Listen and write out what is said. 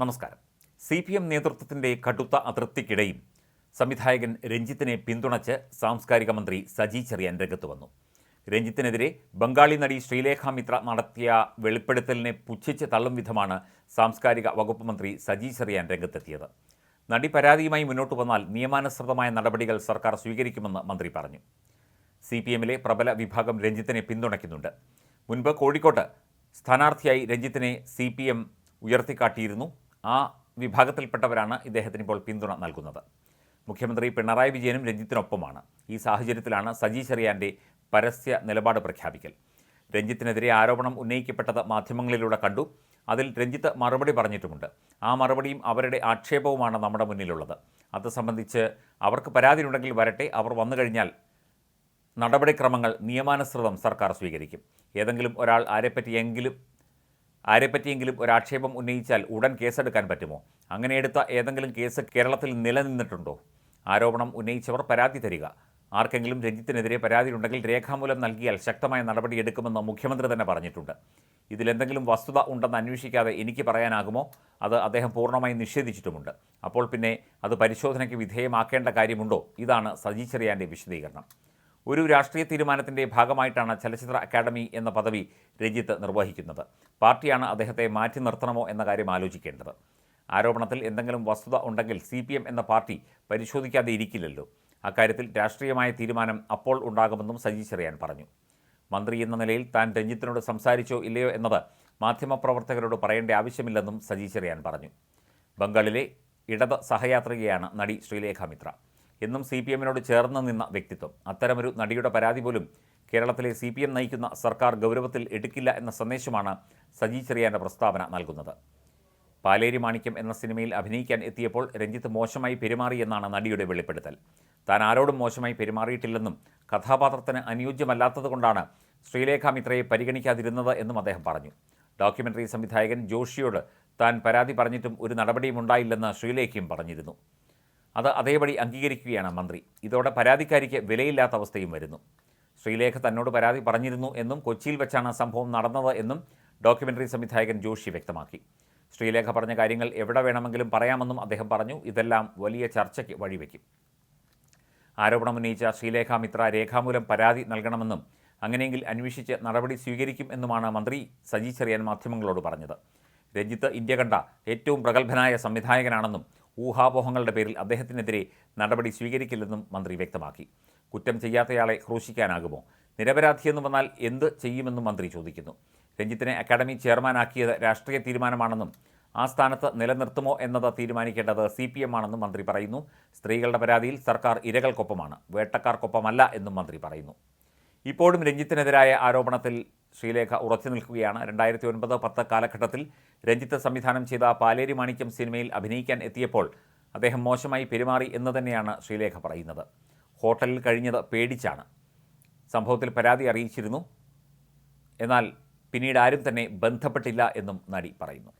നമസ്കാരം. C P M നേതൃത്വത്തിന്റെ കടുത്ത അതൃപ്തിക്കിടയിൽ സംവിധായകൻ രഞ്ജിത്തിനെ പിന്തുണച്ച് സാംസ്കാരിക മന്ത്രി സജി ചെറിയാൻ രംഗത്ത് വന്നു. രഞ്ജിത്തിനെതിരെ ബംഗാളി നടി ശ്രീലേഖ മിത്ര നടത്തിയ വെളിപ്പെടുത്തലിനെ പുച്ഛിച്ച് തള്ളും വിധമാണ് സാംസ്കാരിക വകുപ്പ് മന്ത്രി സജി ചെറിയാൻ രംഗത്തെത്തിയത്. നടി പരാതിയുമായി മുന്നോട്ട് വന്നാൽ നിയമാനുസൃതമായ നടപടികൾ സർക്കാർ സ്വീകരിക്കുമെന്ന് മന്ത്രി പറഞ്ഞു. സി പി എമ്മിലെ പ്രബല വിഭാഗം രഞ്ജിത്തിനെ പിന്തുണയ്ക്കുന്നുണ്ട്. മുൻപ് കോഴിക്കോട്ട് സ്ഥാനാർത്ഥിയായി രഞ്ജിത്തിനെ സി പി എം ഉയർത്തിക്കാട്ടിയിരുന്നു. ആ വിഭാഗത്തിൽപ്പെട്ടവരാണ് ഇദ്ദേഹത്തിന് ഇപ്പോൾ പിന്തുണ നൽകുന്നത്. മുഖ്യമന്ത്രി പിണറായി വിജയനും രഞ്ജിത്തിനൊപ്പമാണ്. ഈ സാഹചര്യത്തിലാണ് സജി ചെറിയാന്റെ പരസ്യ നിലപാട് പ്രഖ്യാപിക്കൽ. രഞ്ജിത്തിനെതിരെ ആരോപണം ഉന്നയിക്കപ്പെട്ടത് മാധ്യമങ്ങളിലൂടെ കണ്ടു. അതിൽ രഞ്ജിത്ത് മറുപടി പറഞ്ഞിട്ടുമുണ്ട്. ആ മറുപടിയും അവരുടെ ആക്ഷേപവുമാണ് നമ്മുടെ മുന്നിലുള്ളത്. അത് സംബന്ധിച്ച് അവർക്ക് പരാതിയുണ്ടെങ്കിൽ വരട്ടെ. അവർ വന്നു കഴിഞ്ഞാൽ നടപടിക്രമങ്ങൾ നിയമാനുസൃതം സർക്കാർ സ്വീകരിക്കും. ഏതെങ്കിലും ഒരാൾ ആരെപ്പറ്റിയെങ്കിലും ആരെപ്പറ്റിയെങ്കിലും ഒരാക്ഷേപം ഉന്നയിച്ചാൽ ഉടൻ കേസെടുക്കാൻ പറ്റുമോ? അങ്ങനെ എടുത്ത ഏതെങ്കിലും കേസ് കേരളത്തിൽ നിലനിന്നിട്ടുണ്ടോ? ആരോപണം ഉന്നയിച്ചവർ പരാതി തരിക. ആർക്കെങ്കിലും രഞ്ജിത്തിനെതിരെ പരാതിയുണ്ടെങ്കിൽ രേഖാമൂലം നൽകിയാൽ ശക്തമായ നടപടിയെടുക്കുമെന്ന് മുഖ്യമന്ത്രി തന്നെ പറഞ്ഞിട്ടുണ്ട്. ഇതിലെന്തെങ്കിലും വസ്തുത ഉണ്ടെന്ന് അന്വേഷിക്കാതെ എനിക്ക് പറയാനാകുമോ? അത് അദ്ദേഹം പൂർണമായി നിഷേധിച്ചിട്ടുമുണ്ട്. അപ്പോൾ പിന്നെ അത് പരിശോധനയ്ക്ക് വിധേയമാക്കേണ്ട കാര്യമുണ്ടോ? ഇതാണ് സജി ചെറിയാന്റെ വിശദീകരണം. ഒരു രാഷ്ട്രീയ തീരുമാനത്തിന്റെ ഭാഗമായിട്ടാണ് ചലച്ചിത്ര അക്കാദമി എന്ന പദവി രഞ്ജിത്ത് നിർവഹിക്കുന്നത്. പാർട്ടിയാണ് അദ്ദേഹത്തെ മാറ്റി നിർത്തണമോ എന്ന കാര്യം ആലോചിക്കേണ്ടത്. ആരോപണത്തിൽ എന്തെങ്കിലും വസ്തുത ഉണ്ടെങ്കിൽ സി എന്ന പാർട്ടി പരിശോധിക്കാതെ ഇരിക്കില്ലല്ലോ. അക്കാര്യത്തിൽ രാഷ്ട്രീയമായ തീരുമാനം അപ്പോൾ ഉണ്ടാകുമെന്നും സജി ചെറിയാൻ പറഞ്ഞു. മന്ത്രി എന്ന നിലയിൽ താൻ രഞ്ജിത്തിനോട് സംസാരിച്ചോ ഇല്ലയോ എന്നത് മാധ്യമപ്രവർത്തകരോട് പറയേണ്ട ആവശ്യമില്ലെന്നും സജി ചെറിയാൻ പറഞ്ഞു. ബംഗാളിലെ ഇടത് സഹയാത്രികയാണ് നടി ശ്രീലേഖ മിത്ര. എന്നും സി പി എമ്മിനോട് ചേർന്ന് നിന്ന വ്യക്തിത്വം. അത്തരമൊരു നടിയുടെ പരാതി പോലും കേരളത്തിലെ സി പി എം നയിക്കുന്ന സർക്കാർ ഗൗരവത്തിൽ എടുക്കില്ല എന്ന സന്ദേശമാണ് സജി ചെറിയാന്റെ പ്രസ്താവന നൽകുന്നത്. പാലേരി മാണിക്യം എന്ന സിനിമയിൽ അഭിനയിക്കാൻ എത്തിയപ്പോൾ രഞ്ജിത്ത് മോശമായി പെരുമാറിയെന്നാണ് നടിയുടെ വെളിപ്പെടുത്തൽ. താൻ ആരോടും മോശമായി പെരുമാറിയിട്ടില്ലെന്നും കഥാപാത്രത്തിന് അനുയോജ്യമല്ലാത്തതുകൊണ്ടാണ് ശ്രീലേഖ മിത്രയെ പരിഗണിക്കാതിരുന്നത് എന്നും അദ്ദേഹം പറഞ്ഞു. ഡോക്യുമെന്ററി സംവിധായകൻ ജോഷിയോട് താൻ പരാതി പറഞ്ഞിട്ടും ഒരു നടപടിയും ഉണ്ടായില്ലെന്ന് ശ്രീലേഖയും പറഞ്ഞിരുന്നു. അത് അതേപടി അംഗീകരിക്കുകയാണ് മന്ത്രി. ഇതോടെ പരാതിക്കാരിക്ക് വിലയില്ലാത്ത അവസ്ഥയും വരുന്നു. ശ്രീലേഖ തന്നോട് പരാതി പറഞ്ഞിരുന്നു എന്നും കൊച്ചിയിൽ വെച്ചാണ് സംഭവം നടന്നത് എന്നും ഡോക്യുമെന്ററി സംവിധായകൻ ജോഷി വ്യക്തമാക്കി. ശ്രീലേഖ പറഞ്ഞ കാര്യങ്ങൾ എവിടെ വേണമെങ്കിലും പറയാമെന്നും അദ്ദേഹം പറഞ്ഞു. ഇതെല്ലാം വലിയ ചർച്ചയ്ക്ക് വഴിവെക്കും. ആരോപണം ഉന്നയിച്ച ശ്രീലേഖ മിത്ര രേഖാമൂലം പരാതി നൽകണമെന്നും അങ്ങനെയെങ്കിൽ അന്വേഷിച്ച് നടപടി സ്വീകരിക്കും എന്നുമാണ് മന്ത്രി സജി ചെറിയാൻ മാധ്യമങ്ങളോട് പറഞ്ഞത്. രഞ്ജിത്ത് ഇന്ത്യ കണ്ട ഏറ്റവും പ്രഗത്ഭനായ സംവിധായകനാണെന്നും ഊഹാപോഹങ്ങളുടെ പേരിൽ അദ്ദേഹത്തിനെതിരെ നടപടി സ്വീകരിക്കില്ലെന്നും മന്ത്രി വ്യക്തമാക്കി. കുറ്റം ചെയ്യാത്തയാളെ ക്രൂശിക്കാനാകുമോ? നിരപരാധിയെന്ന് വന്നാൽ എന്ത് ചെയ്യുമെന്നും മന്ത്രി ചോദിക്കുന്നു. രഞ്ജിത്തിനെ അക്കാദമി ചെയർമാനാക്കിയത് രാഷ്ട്രീയ തീരുമാനമാണെന്നും ആ സ്ഥാനത്ത് നിലനിർത്തുമോ എന്നത് തീരുമാനിക്കേണ്ടത് സി പി എം ആണെന്നും മന്ത്രി പറയുന്നു. സ്ത്രീകളുടെ പരാതിയിൽ സർക്കാർ ഇരകൾക്കൊപ്പമാണ് വേട്ടക്കാർക്കൊപ്പമല്ല എന്നും മന്ത്രി പറയുന്നു. ഇപ്പോഴും രഞ്ജിത്തിനെതിരായ ആരോപണത്തിൽ ശ്രീലേഖ ഉറച്ചു നിൽക്കുകയാണ്. രണ്ടായിരത്തി ഒൻപത് പത്ത് കാലഘട്ടത്തിൽ രഞ്ജിത്ത് സംവിധാനം ചെയ്ത പാലേരി മാണിക്യം സിനിമയിൽ അഭിനയിക്കാൻ എത്തിയപ്പോൾ അദ്ദേഹം മോശമായി പെരുമാറി എന്ന് തന്നെയാണ് ശ്രീലേഖ പറയുന്നത്. ഹോട്ടലിൽ കഴിഞ്ഞത് പേടിച്ചാണ്. സംഭവത്തിൽ പരാതി അറിയിച്ചിരുന്നു. എന്നാൽ പിന്നീട് ആരും തന്നെ ബന്ധപ്പെട്ടില്ല എന്നും നടി പറയുന്നു.